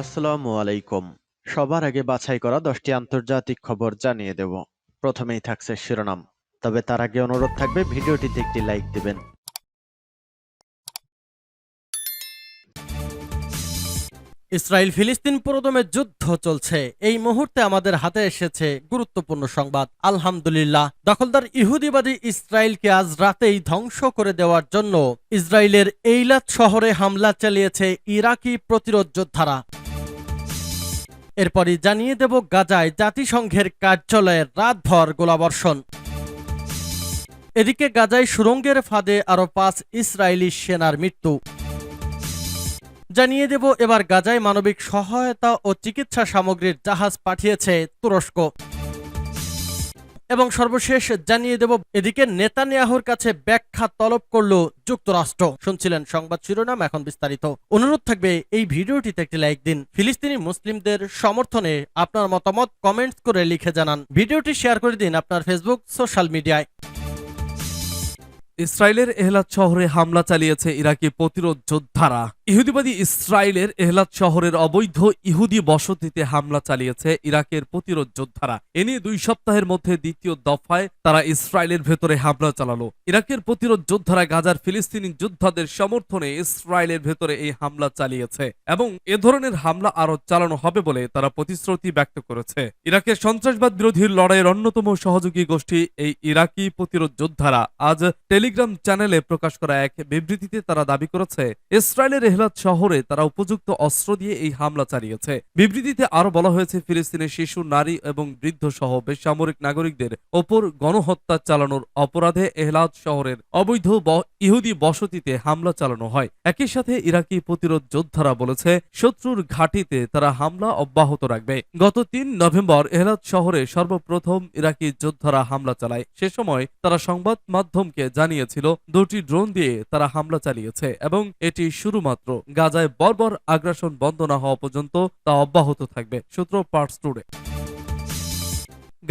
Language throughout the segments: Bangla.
আসসালামু আলাইকুম। সবার আগে বাছাই করা দশটি আন্তর্জাতিক খবর জানিয়ে দেব। প্রথমেই থাকছে শিরোনাম। তবে তার আগে অনুরোধ থাকবে, ভিডিওটিতে একটি লাইক দিবেন। ইসরায়েল ফিলিস্তিন পুরোদমে যুদ্ধ চলছে। এই মুহূর্তে আমাদের হাতে এসেছে গুরুত্বপূর্ণ সংবাদ। আলহামদুলিল্লাহ, দখলদার ইহুদিবাদী ইসরায়েলকে আজ রাতেই ধ্বংস করে দেওয়ার জন্য ইসরায়েলের এইলাত শহরে হামলা চালিয়েছে ইরাকি প্রতিরোধ যোদ্ধারা। এরপরই জানিয়ে দেব গাজায় জাতিসংঘের কার্যালয়ে রাতভর গোলাবর্ষণ। এদিকে গাজায় সুরঙ্গের ফাঁদে আরও পাঁচ ইসরায়েলি সেনার মৃত্যু। জানিয়ে দেব এবার গাজায় মানবিক সহায়তা ও চিকিৎসা সামগ্রীর জাহাজ পাঠিয়েছে তুরস্ক। এবং সর্বশেষ জানিয়ে দেব, এদিকে নেতানিয়াহুর কাছে ব্যাখ্যা তলব করল যুক্তরাষ্ট্র। শুনছিলেন সংবাদ শিরোনাম, এখন বিস্তারিত। অনুরোধ থাকবে, এই ভিডিওটিতে একটি লাইক দিন। ফিলিস্তিনি মুসলিমদের সমর্থনে আপনার মতামত কমেন্টস করে লিখে জানান। ভিডিওটি শেয়ার করে দিন আপনার ফেসবুক, সোশ্যাল মিডিয়ায়। ইসরায়েলের এহলাদ শহরে হামলা চালিয়েছে ইরাকি প্রতিরোধ যোদ্ধারা। ইহুদিবাদী ইসরায়েলের এহলাদ শহরের অবৈধ ইহুদি বসতিতে হামলা চালিয়েছে ইরাকের প্রতিরোধ যোদ্ধারা। এ নিয়ে দুই সপ্তাহের মধ্যে দ্বিতীয় দফায় তারা ইসরায়েলের ভেতরে হামলা চালালো। ইরাকের প্রতিরোধ যোদ্ধারা গাজার ফিলিস্তিনি যোদ্ধাদের সমর্থনে ইসরায়েলের ভেতরে এই হামলা চালিয়েছে এবং এ ধরনের হামলা আরও চালানো হবে বলে তারা প্রতিশ্রুতি ব্যক্ত করেছে। ইরাকের সন্ত্রাসবাদ বিরোধী লড়াইয়ের অন্যতম সহযোগী গোষ্ঠী এই ইরাকি প্রতিরোধ যোদ্ধারা আজ টেলিগ্রাম চ্যানেলে প্রকাশ করা এক বিবৃতিতে তারা দাবি করেছে, ইসরায়েলের এহলাদ শহরে তারা উপযুক্ত অস্ত্র দিয়ে এই হামলা চালিয়েছে। বিবৃতিতে আরও বলা হয়েছে ফিলিস্তিনের শিশু, নারী এবং বৃদ্ধ সহ বেসামরিক নাগরিকদের ওপর গণহত্যা চালানোর অপরাধে এহলাদ শহরের অবৈধ ইহুদি বসতিতে হামলা চালানো হয়। একই সাথে ইরাকি প্রতিরোধ যোদ্ধারা বলেছে, শত্রুর ঘাঁটিতে তারা হামলা অব্যাহত রাখবে। গত তিন নভেম্বর এহলাদ শহরে সর্বপ্রথম ইরাকি যোদ্ধারা হামলা চালায়। সে সময় তারা সংবাদ মাধ্যমকে জানিয়েছিল, দুটি ড্রোন দিয়ে তারা হামলা চালিয়েছে এবং এটি শুরুমাত্র গাজায় বর্বর আগ্রাসন বন্ধ না হওয়া পর্যন্ত তা অব্যাহত থাকবে। সূত্র পার্টস টুডে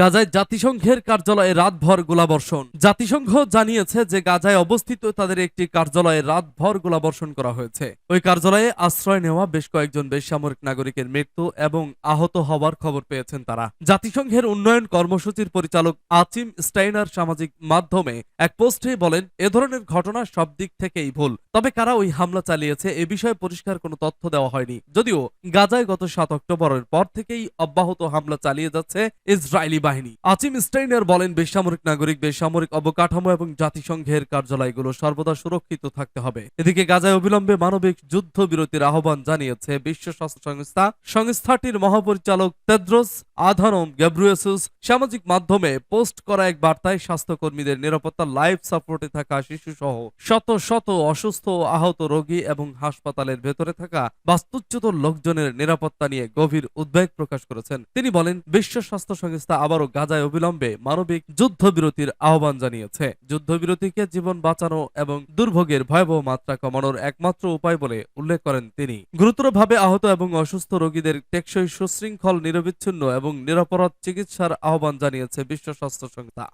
গাজায় জাতিসংঘের কার্যালয়ে রাতভর গোলাবর্ষণ। জাতিসংঘ জানিয়েছে যে গাজায় অবস্থিত তাদের একটি কার্যালয়ে রাতভর গোলাবর্ষণ করা হয়েছে। ওই কার্যালয়ে আশ্রয় নেওয়া বেশ কয়েকজন বেসামরিক নাগরিকের মৃত্যু এবং আহত হওয়ার খবর পেয়েছেন তারা। জাতিসংঘের উন্নয়ন কর্মসূচির পরিচালক আচিম স্টাইনার সামাজিক মাধ্যমে এক পোস্টে বলেন, এ ধরনের ঘটনা সব দিক থেকেই ভুল। তবে কারা ওই হামলা চালিয়েছে এ বিষয়ে পরিষ্কার কোনো তথ্য দেওয়া হয়নি। যদিও গাজায় গত সাত অক্টোবরের পর থেকেই অব্যাহত হামলা চালিয়ে যাচ্ছে ইসরায়েলি বাহিনী। আচিম স্টেইনার বলেন, বেসামরিক নাগরিক বেসামরিক অবকাঠামো এবং জাতিসংঘের কার্যালয়গুলো সর্বদা সুরক্ষিত থাকতে হবে। এদিকে গাজায় অবিলম্বে মানবিক যুদ্ধবিরতির আহ্বান জানিয়েছে বিশ্ব স্বাস্থ্য সংস্থা। সংস্থাটির মহাপরিচালক তেদ্রোস আধানম গ্যাব্রুয়েসুস সামাজিক মাধ্যমে পোস্ট করা এক বার্তায় স্বাস্থ্যকর্মীদের নিরাপত্তা, লাইফ সাপোর্টে থাকা শিশু সহ শত শত অসুস্থ আহত রোগী এবং হাসপাতালের ভেতরে থাকা বাস্তুচ্যুত লোকজনের নিরাপত্তা নিয়ে গভীর উদ্বেগ প্রকাশ করেছেন। তিনি বলেন, বিশ্ব স্বাস্থ্য সংস্থা আবারও গাজায় অবিলম্বে মানবিক যুদ্ধবিরতির আহ্বান জানিয়েছে। যুদ্ধবিরতিকে জীবন বাঁচানো এবং দুর্ভোগের ভয়াবহ মাত্রা কমানোর একমাত্র উপায় বলে উল্লেখ করেন তিনি। গুরুতরভাবে আহত এবং অসুস্থ রোগীদের টেকসই সুশৃঙ্খল, নিরবিচ্ছিন্ন এবং নিরাপরাধ চিকিৎসার আহ্বান জানিয়েছে বিশ্ব স্বাস্থ্য সংস্থা।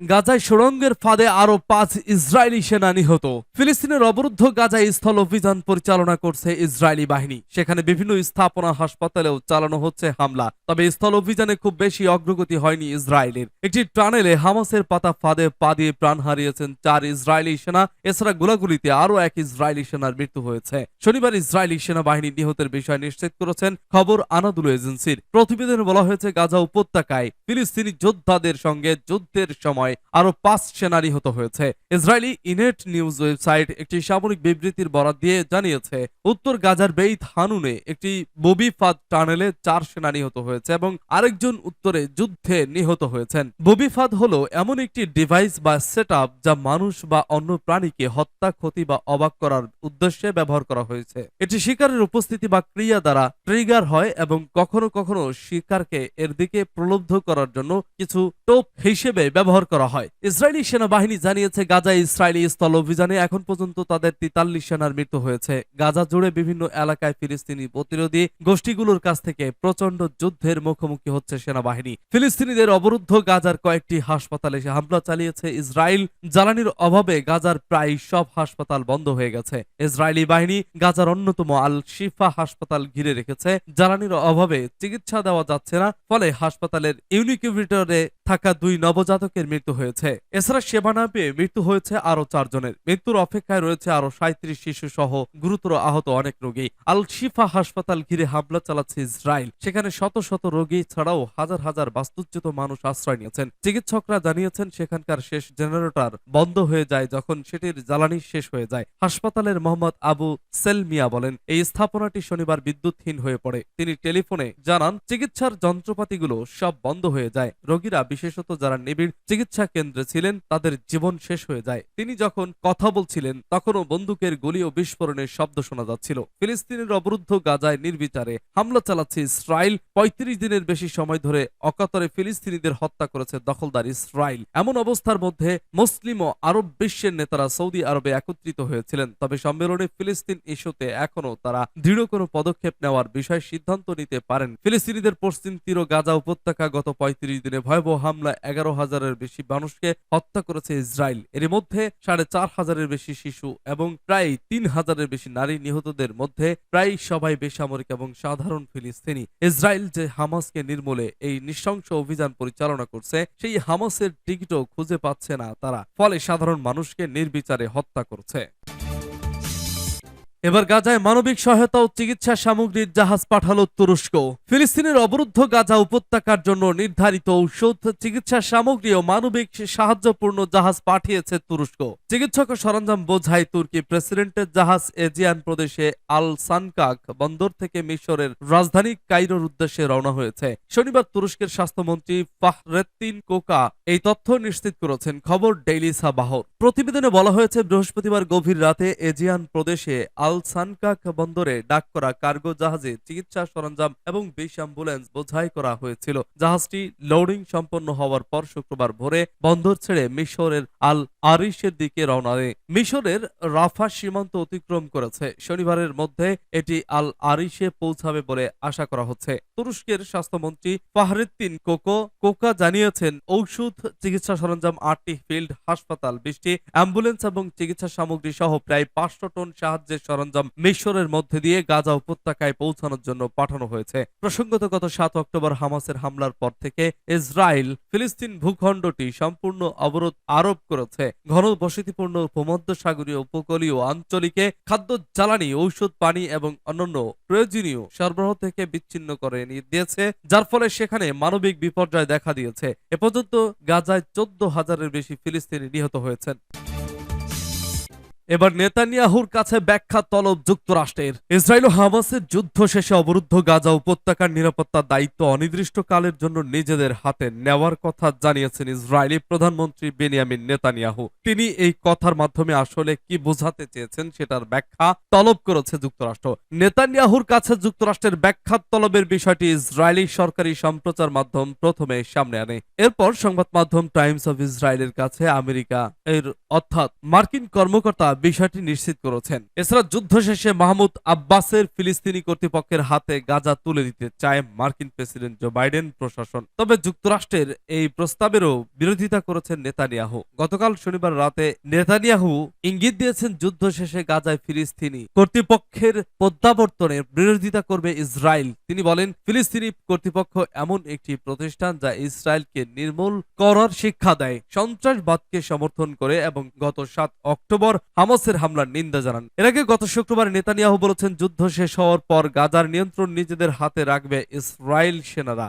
গাজায় সুড়ঙ্গের ফাঁদে আরও পাঁচ ইসরায়েলি সেনা নিহত। ফিলিস্তিনের অবরুদ্ধ গাজায় স্থল অভিযান পরিচালনা করছে ইসরায়েলি বাহিনী। সেখানে বিভিন্ন স্থাপনা হাসপাতালেও চালানো হচ্ছে হামলা। তবে স্থল অভিযানে খুব বেশি অগ্রগতি হয়নি ইসরায়েলের। একটি টানেলে হামাসের পাতা ফাঁদে পা দিয়ে প্রাণ হারিয়েছেন চার ইসরায়েলি সেনা। এছাড়া গোলাগুলিতে আরও এক ইসরায়েলি সেনার মৃত্যু হয়েছে। শনিবার ইসরায়েলি সেনাবাহিনী নিহতের বিষয় নিশ্চিত করেছেন খবর আনাদুল এজেন্সির। প্রতিবেদনে বলা হয়েছে, গাজা উপত্যকায় ফিলিস্তিনি যোদ্ধাদের সঙ্গে যুদ্ধের সময় আরও পাঁচ সেনা নিহত হয়েছে। ইসরায়েলি ইনেট নিউজ ওয়েবসাইট একটি সামরিক বিবৃতির বরাত দিয়ে জানিয়েছে, উত্তর গাজার বেইত হানুনে একটি ববি ফাদ টানেলে চার সেনা নিহত হয়েছে এবং আরেকজন উত্তরে যুদ্ধে নিহত হয়েছেন। ববি ফাদ হলো এমন একটি ডিভাইস বা সেট যা মানুষ বা অন্য প্রাণীকে হত্যা, ক্ষতি বা অবাক করার উদ্দেশ্যে ব্যবহার করা হয়েছে। এটি শিকারের উপস্থিতি বা ক্রিয়া দ্বারা ট্রিগার হয় এবং কখনো কখনো শিকারকে এর দিকে প্রলুব্ধ করার জন্য কিছু টোপ হিসেবে ব্যবহার করা করা হয়। ইসরায়েলি সেনাবাহিনী জানিয়েছে, গাজায় ইসরায়েলি স্থল অভিযানে এখন পর্যন্ত তাদের তেতাল্লিশ সেনার মৃত্যু হয়েছে। গাজা জুড়ে বিভিন্ন এলাকায় ফিলিস্তিনি প্রতিরোধী গোষ্ঠীগুলোর কাছ থেকে প্রচণ্ড যুদ্ধের মুখোমুখি হচ্ছে সেনাবাহিনী। ফিলিস্তিনিদের অবরুদ্ধ গাজার কয়েকটি হাসপাতালে সে হামলা চালিয়েছে। ইসরায়েল জ্বালানির অভাবে গাজার প্রায় সব হাসপাতাল বন্ধ হয়ে গেছে। ইসরায়েলি বাহিনী গাজার অন্যতম আল শিফা হাসপাতাল ঘিরে রেখেছে। জ্বালানির অভাবে চিকিৎসা দেওয়া যাচ্ছে না। ফলে হাসপাতালের ইউনিকিউবেটরে থাকা দুই নবজাতকের মৃত্যু হয়েছে। এছাড়া সেবা না পেয়ে মৃত্যু হয়েছে আরও চারজনের। মৃত্যুর অপেক্ষায় রয়েছে আরও সাঁত্রিশ শিশু সহ গুরুতর আহত অনেক রোগী। আল শিফা হাসপাতাল ঘিরে হামলা চালাচ্ছে ইসরায়েল। সেখানে শত শত রোগী ছাড়াও হাজার হাজার বাস্তুচ্যুত মানুষ আশ্রয় নিয়েছেন। চিকিৎসকরা জানিয়েছেন সেখানকার শেষ জেনারেটর বন্ধ হয়ে যায় যখন সেটির জ্বালানি শেষ হয়ে যায়। হাসপাতালের মোহাম্মদ আবু সেলমিয়া বলেন, এই স্থাপনাটি শনিবার বিদ্যুৎহীন হয়ে পড়ে। তিনি টেলিফোনে জানান, চিকিৎসার যন্ত্রপাতিগুলো সব বন্ধ হয়ে যায়। রোগীরা, বিশেষত যারা নিবিড় চিকিৎসা কেন্দ্রে ছিলেন, তাদের জীবন শেষ হয়ে যায়। তিনি যখন কথা বলছিলেন, তখনও বন্দুকের গুলি ও বিস্ফোরণের শব্দ শোনা যাচ্ছিল। ফিলিস্তিনের অবরুদ্ধ গাজায় নির্বিচারে হামলা চালাচ্ছে ইসরায়েল। পঁয়ত্রিশ দিনের বেশি সময় ধরে অকাতরে ফিলিস্তিনিদের হত্যা করেছে দখলদার ইসরায়েল। এমন অবস্থার মধ্যে মুসলিম ও আরব বিশ্বের নেতারা সৌদি আরবে একত্রিত হয়েছিলেন। তবে সম্মেলনে ফিলিস্তিন ইস্যুতে এখনও তারা দৃঢ় কোনো পদক্ষেপ নেওয়ার বিষয়ে সিদ্ধান্ত নিতে পারেন। ফিলিস্তিনিদের পশ্চিম তীর গাজা উপত্যকা গত পঁয়ত্রিশ দিনে ভয়াবহ হামলা এগারো হাজারের বেশি মানুষকে হত্যা করেছে ইসরায়েল। এর মধ্যে সাড়ে চার হাজারের বেশি শিশু এবং প্রায় তিন হাজারের বেশি নারী নিহতদের মধ্যে প্রায় সবাই বেসামরিক এবং সাধারণ ফিলিস্তিনি। ইসরায়েল যে হামাসকে নির্মূলে এই নৃশংস অভিযান পরিচালনা করছে, সেই হামাসের টিকিটও খুঁজে পাচ্ছে না তারা। ফলে সাধারণ মানুষকে নির্বিচারে হত্যা করছে। এবার গাজায় মানবিক সহায়তা ও চিকিৎসা সামগ্রীর জাহাজ পাঠালো তুরস্ক। ফিলিস্তিনের অবরুদ্ধ গাজা উপত্যকার জন্য নির্ধারিত ঔষধ, চিকিৎসা সামগ্রী ও মানবিক সাহায্যপূর্ণ জাহাজ পাঠিয়েছে তুরস্ক। চিকিৎসক সরঞ্জাম বোঝাই তুর্কি প্রেসিডেন্টের জাহাজ এজিয়ান প্রদেশে আল সানকাক বন্দর থেকে মিশরের রাজধানী কাইরোর উদ্দেশ্যে রওনা হয়েছে। শনিবার তুরস্কের স্বাস্থ্যমন্ত্রী ফাহরেত্তিন কোকা এই তথ্য নিশ্চিত করেছেন। খবর ডেইলি সাবাহর। প্রতিবেদনে বলা হয়েছে, বৃহস্পতিবার গভীর রাতে এজিয়ান প্রদেশে আল সানকাক বন্দরে ডাক করা কার্গো জাহাজে চিকিৎসা সরঞ্জাম এবং বিশ অ্যাম্বুলেন্স বোঝাই করা হয়েছিল। জাহাজটি লোডিং সম্পন্ন হওয়ার পর শুক্রবার ভোরে বন্দর ছেড়ে মিশরের আল আরিশের দিকে রওনা দেয়। মিশরের রাফা সীমান্ত অতিক্রম করেছে। শনিবারের মধ্যে এটি আল আরিশে পৌঁছাবে বলে আশা করা হচ্ছে। তুরস্কের স্বাস্থ্যমন্ত্রী ফাহরিদ্দিন কোকো, কোকা জানিয়েছেন, ঔষধ চিকিৎসা সরঞ্জাম আটটি ফিল্ড, হাসপাতাল বিশটি অ্যাম্বুলেন্স এবং চিকিৎসা সামগ্রী সহ প্রায় পাঁচশো টন সাহায্যের সরঞ্জাম মিশরের মধ্যে দিয়ে গাজা উপত্যকায় পৌঁছানোর জন্য পাঠানো হয়েছে। প্রসঙ্গত, গত সাত অক্টোবর হামাসের হামলার পর থেকে ইসরায়েল ফিলিস্তিন ভূখণ্ডটি সম্পূর্ণ অবরোধ আরোপ করেছে। ঘন বসতিপূর্ণ ভূমধ্য সাগরীয় উপকূলীয় আঞ্চলিকে খাদ্য, জ্বালানি, ঔষধ, পানি এবং অন্যান্য প্রয়োজনীয় সরবরাহ থেকে বিচ্ছিন্ন করে দিয়েছে, যার ফলে সেখানে মানবিক বিপর্যয় দেখা দিয়েছে। এ পর্যন্ত গাজায় চোদ্দ হাজারের বেশি ফিলিস্তিনি নিহত হয়েছেন। এবার নেতানিয়াহুর কাছে ব্যাখ্যা তলব যুক্তরাষ্ট্রের। ইসরায়েল ও হামাসের যুদ্ধ শেষে অবরুদ্ধ গাজা উপত্যকার নিরাপত্তার দায়িত্ব অনির্দিষ্টকালের জন্য নিজেদের হাতে নেওয়ার কথা জানিয়েছেন ইসরায়েলি প্রধানমন্ত্রী বেনিয়ামিন নেতানিয়াহু। তিনি এই কথার মাধ্যমে আসলে কি বোঝাতে চেয়েছেন সেটার ব্যাখ্যা তলব করেছে যুক্তরাষ্ট্র। নেতানিয়াহুর কাছে যুক্তরাষ্ট্রের ব্যাখ্যা তলবের বিষয়টি ইসরায়েলি সরকারি সম্প্রচার মাধ্যম প্রথমে সামনে আনে। এরপর সংবাদ মাধ্যম টাইমস অফ ইসরায়েলের কাছে আমেরিকা এর অর্থাৎ মার্কিন কর্মকর্তা বিষয়টি নিশ্চিত করেছেন। এছাড়া যুদ্ধ শেষে মাহমুদ আব্বাসের ফিলিস্তিনি কর্তৃপক্ষের হাতে গাজা তুলে দিতে চায় মার্কিন প্রেসিডেন্ট জো বাইডেন প্রশাসন। তবে যুক্তরাষ্ট্রের এই প্রস্তাবেরও বিরোধিতা করেছেন নেতানিয়াহু। গতকাল শনিবার রাতে নেতানিয়াহু ইঙ্গিত দিয়েছেন যুদ্ধ শেষে গাজায় ফিলিস্তিনি কর্তৃপক্ষের প্রত্যাবর্তনের বিরোধিতা করবে ইসরায়েল। তিনি বলেন, ফিলিস্তিনি কর্তৃপক্ষ এমন একটি প্রতিষ্ঠান যা ইসরায়েলকে নির্মূল করার শিক্ষা দেয়। সন্ত্রাসবাদকে সমর্থন করে এবং গত সাত অক্টোবর হামাসের হামলার নিন্দা জানান। এর আগে গত শুক্রবার নেতানিয়াহু বলেছেন, যুদ্ধ শেষ হওয়ার পর গাজার নিয়ন্ত্রণ নিজেদের হাতে রাখবে ইসরায়েল সেনারা।